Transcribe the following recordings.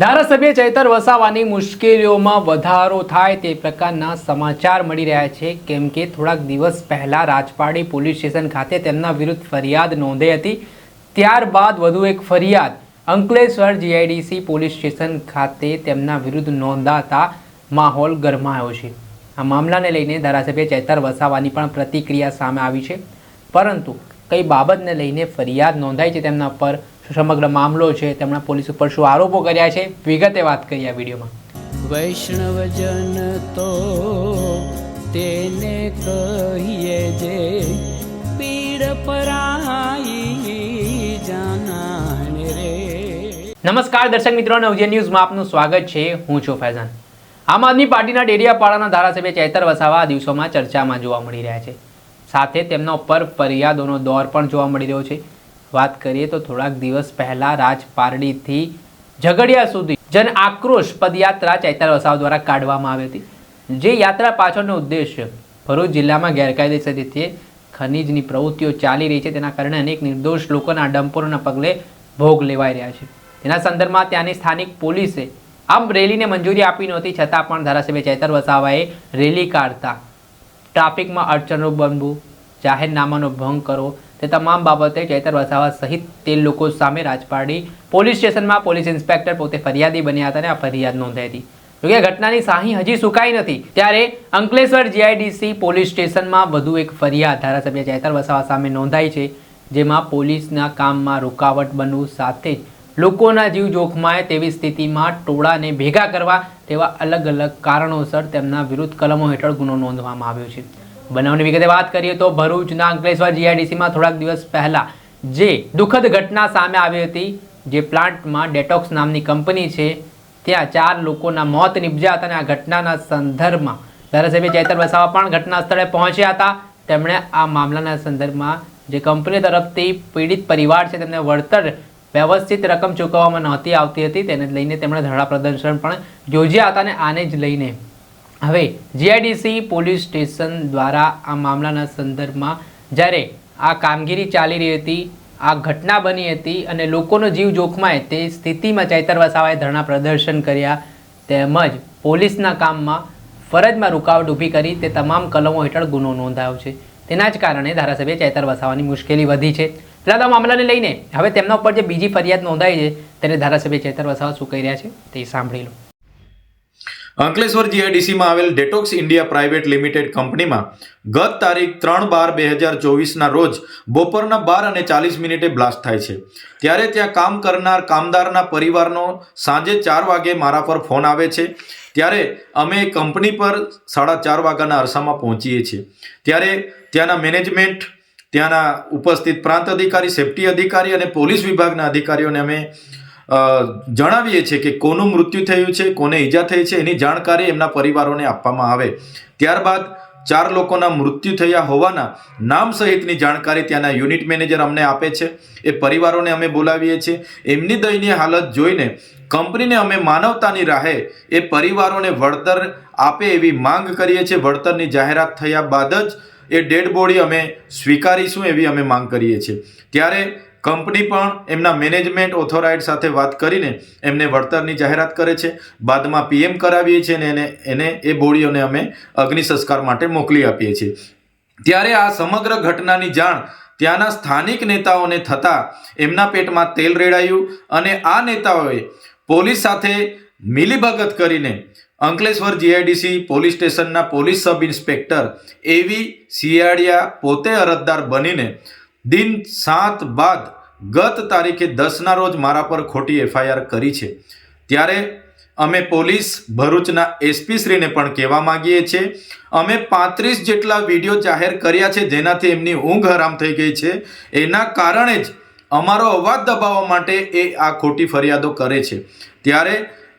ધારાસભ્ય ચૈતર વસાવાની મુશ્કેલીઓમાં વધારો થાય તે પ્રકારના સમાચાર મળી રહ્યા છે. કેમ કે થોડાક દિવસ પહેલાં રાજપાડી પોલીસ સ્ટેશન ખાતે તેમના વિરુદ્ધ ફરિયાદ નોંધાઈ હતી. ત્યારબાદ વધુ એક ફરિયાદ. અંકલેશ્વર જીઆઈડીસી પોલીસ સ્ટેશન ખાતે તેમના વિરુદ્ધ નોંધાતા માહોલ ગરમાયો છે. આ મામલાને લઈને ધારાસભ્ય ચૈતર વસાવાની પણ પ્રતિક્રિયા સામે આવી છે. પરંતુ કઈ બાબતને લઈને ફરિયાદ નોંધાઈ છે તેમના પર? સમગ્ર મામલો છે તેમણે પોલીસ ઉપર શું આરોપો કર્યા છે? વિગતે વાત કરી આ વિડીયોમાં. વૈષ્ણવજન તો તેને કહીએ જે પીડ પરાઈ જાનાને રે. નમસ્કાર દર્શક મિત્રો નવજે ન્યૂઝમાં આપનું સ્વાગત છે. હું છું ફૈઝાન. આમ આદમી પાર્ટીના ડેડિયાપાડાના ધારાસભ્ય ચૈતર વસાવા આ દિવસોમાં ચર્ચામાં જોવા મળી રહ્યા છે. સાથે તેમના ઉપર ફરિયાદોનો દોર પણ જોવા મળી રહ્યો છે. વાત કરીએ તો થોડાક દિવસ પહેલા રાજપારડીથી ઝઘડિયા સુધી જન આક્રોશ પદયાત્રા ચૈતર વસાવ દ્વારા કાઢવામાં આવી હતી. જે યાત્રા પાછળનો ઉદ્દેશ્ય ભરૂચ જિલ્લામાં ગેરકાયદેસર રીતે ખનીજની પ્રવૃત્તિઓ ચાલી રહી છે. તેના કારણે અનેક નિર્દોષ લોકોના ડમ્પરોના પગલે ભોગ લેવાઈ રહ્યા છે. તેના સંદર્ભમાં ત્યાંની સ્થાનિક પોલીસે આમ રેલીને મંજૂરી આપી નહોતી. છતાં પણ ધારાસભ્ય ચૈતર વસાવાએ રેલી કાઢતા ટ્રાફિકમાં અડચણરૂપ બનવું, જાહેરનામાનો ભંગ કરવો, તે તમામ બાબતે ચેતર વસાવા સહિત તે લોકો સામે રાજપારડી પોલીસ સ્ટેશનમાં પોલીસ ઇન્સ્પેક્ટર પોતે ફરિયાદી બન્યા હતા અને આ ફરિયાદ નોંધાઈ હતી. જોકે ઘટનાની સાહી હજી સુકાઈ નથી, ત્યારે અંકલેશ્વર જીઆઈડીસી પોલીસ સ્ટેશનમાં વધુ એક ફરિયાદ ધારાસભ્ય ચેતર વસાવા સામે નોંધાઈ છે, જેમાં પોલીસના કામમાં રૂકાવટ બનવું સાથે જ લોકોના જીવ જોખમાય તેવી સ્થિતિમાં ટોળાને ભેગા કરવા તેવા અલગ અલગ કારણોસર તેમના વિરુદ્ધ કલમો હેઠળ ગુનો નોંધવામાં આવ્યો છે. બનાવની વિગતે વાત કરીએ તો ભરૂચના અંકલેશ્વર જીઆઈડીસીમાં થોડાક દિવસ પહેલા જે દુઃખદ ઘટના સામે આવી હતી, જે પ્લાન્ટમાં ડેટોક્સ નામની કંપની છે, ત્યાં ચાર લોકોના મોત નિપજ્યા હતા અને આ ઘટનાના સંદર્ભમાં ધારાસભ્ય ચૈતર વસાવા પણ ઘટના સ્થળે પહોંચ્યા હતા. તેમણે આ મામલાના સંદર્ભમાં જે કંપની તરફથી પીડિત પરિવાર છે તેમને વળતર વ્યવસ્થિત રકમ ચૂકવવામાં નહોતી આવતી હતી, તેને લઈને તેમણે ધરણા પ્રદર્શન પણ યોજ્યા હતા અને આને જ લઈને. હવે, જીઆઈડીસી પોલીસ સ્ટેશન દ્વારા આ મામલાના સંદર્ભમાં જ્યારે આ કામગીરી ચાલી રહી હતી, આ ઘટના બની હતી અને લોકોનો જીવ જોખમાય તે સ્થિતિમાં ચૈતર વસાવાએ ધરણા પ્રદર્શન કર્યા, તેમજ પોલીસના કામમાં ફરજમાં રૂકાવટ ઊભી કરી તે તમામ કલમો હેઠળ ગુનો નોંધાયો છે. તેના જ કારણે ધારાસભ્ય ચૈતર વસાવાની મુશ્કેલી વધી છે. આ મામલાને લઈને. હવે તેમના ઉપર જે બીજી ફરિયાદ નોંધાઈ છે, તેને ધારાસભ્ય ચેતર વસાવા શું કહી રહ્યા છે, તે સાંભળી લો. અંકલેશ્વર જીઆઈડીસીમાં આવેલ ડેટોક્સ ઇન્ડિયા પ્રાઇવેટ લિમિટેડ કંપનીમાં ગત તારીખ ત્રણ બાર બે હજાર ચોવીસના રોજ બપોરના બાર અને ચાલીસ મિનિટે બ્લાસ્ટ થાય છે. ત્યારે ત્યાં કામ કરનાર કામદારના પરિવારનો સાંજે ચાર વાગે મારા પર ફોન આવે છે. ત્યારે અમે કંપની પર સાડા ચાર વાગ્યાના અરસામાં પહોંચીએ છીએ. ત્યારે ત્યાંના મેનેજમેન્ટ ત્યાંના ઉપસ્થિત પ્રાંત અધિકારી, સેફટી અધિકારી અને પોલીસ વિભાગના અધિકારીઓને અમે જણાવીએ છીએ કે કોનું મૃત્યુ થયું છે, કોને ઈજા થઈ છે, એની જાણકારી એમના પરિવારોને આપવામાં આવે. ત્યારબાદ ચાર લોકોના મૃત્યુ થયા હોવાના નામ સહિતની જાણકારી ત્યાંના યુનિટ મેનેજર અમને આપે છે. એ પરિવારોને અમે બોલાવીએ છીએ. એમની દયનીય હાલત જોઈને કંપનીને અમે માનવતાની રાહે એ પરિવારોને વળતર આપે એવી માંગ કરીએ છીએ. વળતરની જાહેરાત થયા બાદ જ એ ડેડ બોડી અમે સ્વીકારીશું એવી અમે માંગ કરીએ છીએ. ત્યારે કંપની પણ એમના મેનેજમેન્ટ ઓથોરાઇડ સાથે વાત કરીને એમને વળતરની જાહેરાત કરે છે. બાદમાં પીએમ કરાવીએ છીએ અને એને એને એ બોડીઓને અમે અગ્નિ સંસ્કાર માટે મોકલી આપીએ છીએ. ત્યારે આ સમગ્ર ઘટનાની જાણ ત્યાંના સ્થાનિક નેતાઓને થતાં એમના પેટમાં તેલ રેડાયું અને આ નેતાઓએ પોલીસ સાથે મિલીભગત કરીને અંકલેશ્વર જીઆઈડીસી પોલીસ સ્ટેશનના police sub inspector A V Siyadiya પોતે અરજદાર બનીને દિન સાત બાદ ગત તારીખે દસના રોજ મારા પર ખોટી એફઆઈઆર કરી છે. ત્યારે અમે પોલીસ ભરૂચના એસપી શ્રીને પણ કહેવા માંગીએ છીએ અમે પાંત્રીસ જેટલા વીડિયો જાહેર કર્યા છે જેનાથી એમની ઊંઘ હરામ થઈ ગઈ છે. એના કારણે જ અમારો અવાજ દબાવવા માટે એ આ ખોટી ફરિયાદો કરે છે. ત્યારે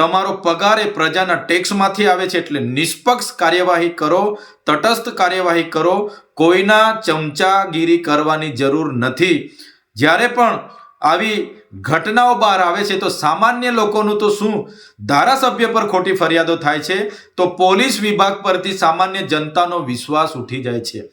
તમારો પગાર એ પ્રજાના ટેક્સમાંથી આવે છે એટલે નિષ્પક્ષ કાર્યવાહી કરો, તટસ્થ કાર્યવાહી કરો, કોઈના ચમચાગીરી કરવાની જરૂર નથી. જ્યારે પણ આવી ઘટનાઓ બહાર આવે છે તો સામાન્ય લોકોનું તો શું? ધારાસભ્ય પર ખોટી ફરિયાદો થાય છે તો પોલીસ વિભાગ પરથી સામાન્ય જનતાનો વિશ્વાસ ઉઠી જાય છે.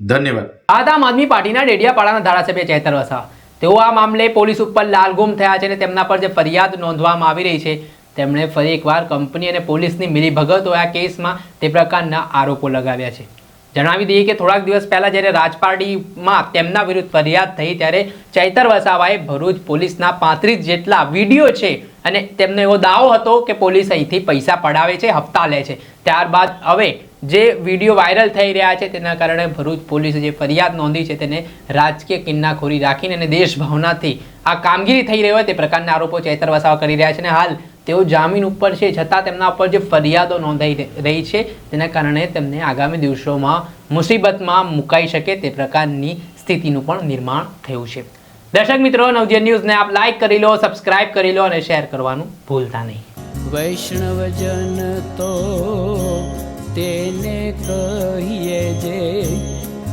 ધન્યવાદ. આદ આમ આદમી પાર્ટીના ડેડિયાપાડાના ધારાસભ્ય ચેતર વસાવા. તેઓ આ મામલે પોલીસ ઉપર લાલગુમ થયા છે અને તેમના પર જે ફરિયાદ નોંધવામાં આવી રહી છે તેમણે ફરી એકવાર કંપની અને પોલીસની મિલીભગતો આ કેસમાં તે પ્રકારના આરોપો લગાવ્યા છે. જણાવી દઈએ કે થોડાક દિવસ પહેલાં જ્યારે રાજપારડીમાં તેમના વિરુદ્ધ ફરિયાદ થઈ ત્યારે ચૈતર વસાવાએ ભરૂચ પોલીસના પાંત્રીસ જેટલા વીડિયો છે અને તેમનો એવો દાવો હતો કે પોલીસ અહીંથી પૈસા પડાવે છે, હપ્તા લે છે. ત્યારબાદ હવે જે વીડિયો વાયરલ થઈ રહ્યા છે તેના કારણે ભરૂચ પોલીસે જે ફરિયાદ નોંધી છે તેને રાજકીય કિન્નાખોરી રાખીને અને દેશભાવનાથી આ કામગીરી થઈ રહી હોય તે પ્રકારના આરોપો ચૈતર વસાવા કરી રહ્યા છે અને હાલ તેઓ જામીન ઉપર છે, છતાં તેમના ઉપર જે ફરિયાદો નોંધાઈ રહી છે, તેના કારણે તેમને આગામી દિવસોમાં મુસીબતમાં મુકાઈ શકે તે પ્રકારની સ્થિતિનું પણ નિર્માણ થયું છે. દર્શક મિત્રો, નવજીવન ન્યૂઝને આપ લાઈક કરી લો સબસ્ક્રાઇબ કરી લો અને શેર કરવાનું ભૂલતા નહીં. વૈષ્ણવજન તો તેને કહીએ જે,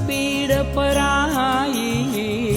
પીડ પરાઈ